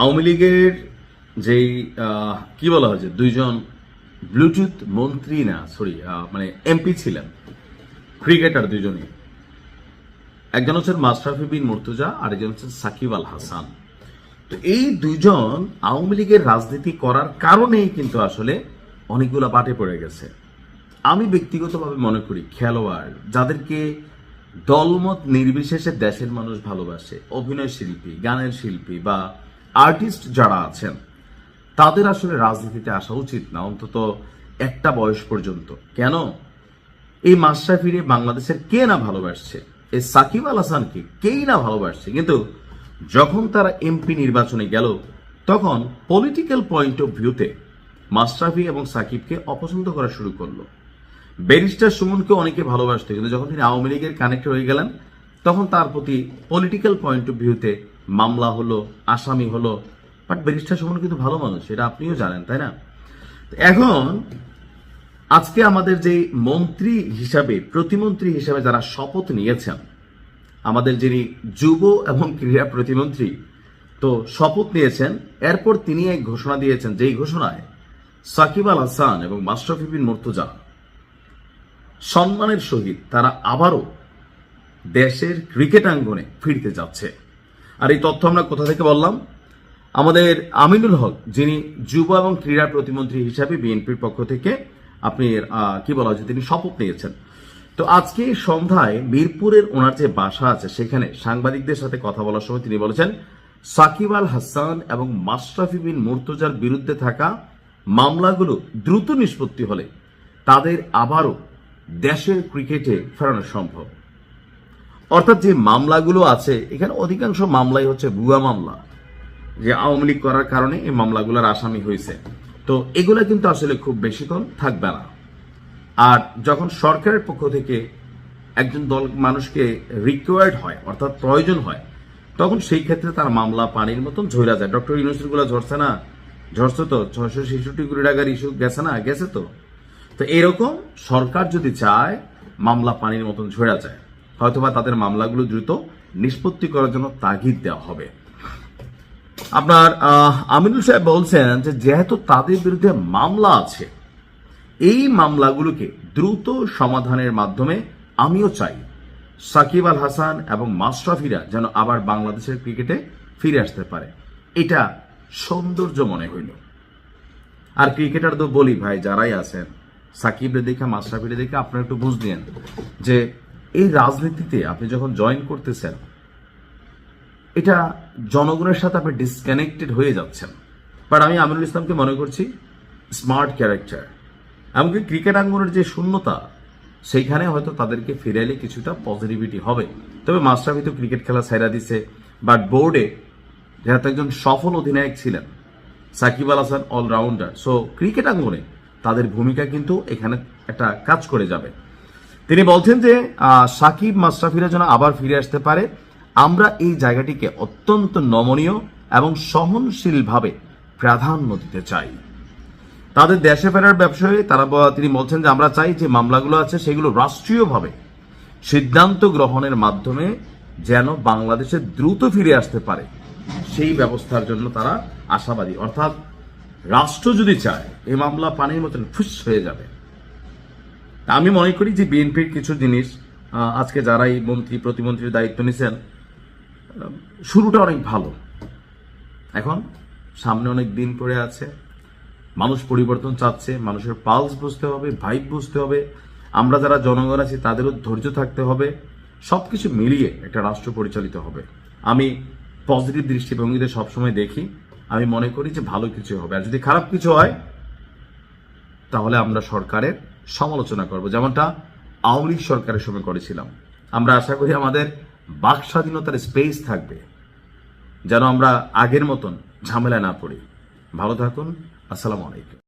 আওয়ামী লীগের যেই কি বলা হয়েছে দুইজন ব্লুটুথ মন্ত্রী না সরি মানে এমপি ছিলেন, ক্রিকেটার দুইজনই। একজন হচ্ছেন মাশরাফি বিন মুর্তুজা আর একজন হচ্ছেন সাকিব আল হাসান। তো এই দুইজন আওয়ামী লীগের রাজনীতি করার কারণেই কিন্তু আসলে অনেকগুলো বাটে পড়ে গেছে। আমি ব্যক্তিগতভাবে মনে করি, খেলোয়াড় যাদেরকে দলমত নির্বিশেষে দেশের মানুষ ভালোবাসে, অভিনয় শিল্পী, গানের শিল্পী বা আর্টিস্ট যারা আছেন, তাদের আসলে রাজনীতিতে আসা উচিত না, অন্তত একটা বয়স পর্যন্ত। কেন? এই মাশরাফিরে বাংলাদেশের কে না ভালোবাসছে? এই সাকিব আল হাসানকে কেই না ভালোবাসছে? কিন্তু যখন তারা এমপি নির্বাচনে গেল, তখন পলিটিক্যাল পয়েন্ট অফ ভিউতে মাশরাফি এবং সাকিবকে অপছন্দ করা শুরু করল। ব্যারিস্টার সুমনকে অনেকে ভালোবাসতো, কিন্তু যখন তিনি আওয়ামী লীগের কানেক্ট হয়ে গেলেন, তখন তার প্রতি পলিটিক্যাল পয়েন্ট অফ ভিউতে মামলা হলো, আসামি হলো বাট ব্যারিস্টার সুমন কিন্তু ভালো মানুষ, এটা আপনিও জানেন, তাই না? এখন, আজকে আমাদের যে মন্ত্রী হিসাবে, প্রতিমন্ত্রী হিসাবে যারা শপথ নিয়েছেন, আমাদের যিনি যুব এবং ক্রীড়া প্রতিমন্ত্রী, তো শপথ নিয়েছেন, এরপর তিনি এক ঘোষণা দিয়েছেন, যেই ঘোষণায় সাকিব আল হাসান এবং মাশরাফি বিন মুর্তজা সম্মানের সহিত তারা আবারও দেশের ক্রিকেট আঙ্গনে ফিরতে যাচ্ছে। আর এই তথ্য আমরা কোথা থেকে বললাম? আমাদের আমিনুল হক, যিনি যুব এবং ক্রীড়া প্রতিমন্ত্রী হিসাবে বিএনপির পক্ষ থেকে আপনি কি বলা হচ্ছে তিনি শপথ নিয়েছেন। তো আজকে সন্ধ্যায় মিরপুরের ওনার যে বাসা আছে, সেখানে সাংবাদিকদের সাথে কথা বলার সময় তিনি বলেছেন, সাকিব আল হাসান এবং মাশরাফি বিন মুর্তজার বিরুদ্ধে থাকা মামলাগুলো দ্রুত নিষ্পত্তি হলে তাদের আবারও দেশের ক্রিকেটে ফেরানো সম্ভব। অর্থাৎ যে মামলাগুলো আছে, এখানে অধিকাংশ মামলাই হচ্ছে ভুয়া মামলা, যে আওয়ামী লীগ করার কারণে এই মামলাগুলোর আসামি হয়েছে। তো এগুলো কিন্তু আসলে খুব বেশিক্ষণ থাকবে না। আর যখন সরকারের পক্ষ থেকে একজন দল মানুষকে রিকোয়ার্ড হয়, অর্থাৎ প্রয়োজন হয়, তখন সেই ক্ষেত্রে তার মামলা পানির মতন ঝরা যায়। ডক্টর ইউনিভার্সিটিগুলো ঝরছে না? ঝরছে তো? ছয়শো ছেষট্টি কোটি টাকার ইস্যু গেছে না? গেছে তো? তো এরকম সরকার যদি চায়, মামলা পানির মতন ঝরা যায়। হয়তোবা তাদের মামলাগুলো দ্রুত নিষ্পত্তি করার জন্য তাগিদ দেওয়া হবে। আপনার আমিনুল সাহেব বলছেন যে যেহেতু তাদের বিরুদ্ধে মামলা আছে, এই মামলাগুলোকে দ্রুত সমাধানের মাধ্যমে আমিও চাই। সাকিব আল হাসান এবং মাশরাফিরা যেন আবার বাংলাদেশের ক্রিকেটে ফিরে আসতে পারে। এটা সৌন্দর্য মনে হইল। আর ক্রিকেটার তো বলি ভাই, যারাই আছেন সাকিবরে দেখে মাশরাফিরে দেখে আপনারা একটু বুঝ দিয়েন যে এই রাজনীতিতে আপনি যখন জয়েন করতেছেন, এটা জনগণের সাথে আপনি ডিসকানেক্টেড হয়ে যাচ্ছেন। বাট আমি আমিনুল ইসলামকে মনে করছি স্মার্ট ক্যারেক্টার এমনকি ক্রিকেট আঙ্গনের যে শূন্যতা, সেইখানে হয়তো তাদেরকে ফিরাইলে কিছুটা পজিটিভিটি হবে। তবে মাস্টারফি তো ক্রিকেট খেলা সাইরা দিছে। বাট বোর্ডে যেহেতু একজন সফল অধিনায়ক ছিলেন, Shakib Al Hasan allrounder so cricket আঙ্গনে তাদের ভূমিকা কিন্তু এখানে একটা কাজ করে যাবে। তিনি বলছেন যে সাকিব মাশরাফিরা যেন আবার ফিরে আসতে পারে, আমরা এই জায়গাটিকে অত্যন্ত নমনীয় এবং সহনশীলভাবে প্রাধান্য দিতে চাই। তাদের দেশে ফেরার ব্যবসায়ে, তারা তিনি বলছেন যে, আমরা চাই যে মামলাগুলো আছে সেগুলো রাষ্ট্রীয়ভাবে সিদ্ধান্ত গ্রহণের মাধ্যমে যেন বাংলাদেশে দ্রুত ফিরে আসতে পারে। সেই ব্যবস্থার জন্য তারা আশাবাদী। অর্থাৎ রাষ্ট্র যদি চায়, এই মামলা পানির মতন ফুস হয়ে যাবে। আমি মনে করি যে বিএনপির কিছু জিনিস আজকে যারাই মন্ত্রী, প্রতিমন্ত্রীর দায়িত্ব নিছেন শুরুটা অনেক ভালো। এখন সামনে অনেক দিন পড়ে আছে, মানুষ পরিবর্তন চাচ্ছে, মানুষের পালস বুঝতে হবে, ভাইব বুঝতে হবে, আমরা যারা জনগণ আছি তাদেরও ধৈর্য থাকতে হবে, সবকিছু মিলিয়ে একটা রাষ্ট্র পরিচালিত হবে। আমি পজিটিভ দৃষ্টিভঙ্গিতে সবসময় দেখি, আমি মনে করি যে ভালো কিছু হবে। আর যদি খারাপ কিছু হয়, তাহলে আমরা সরকারের সমালোচনা করব। যেমনটা আওয়ামী লীগ সরকারের সময় করেছিলাম। আমরা আশা করি আমাদের বাক স্বাধীনতার স্পেস থাকবে। যেন আমরা আগের মতন ঝামেলা না পড়ি। ভালো থাকুন। আসসালামু আলাইকুম।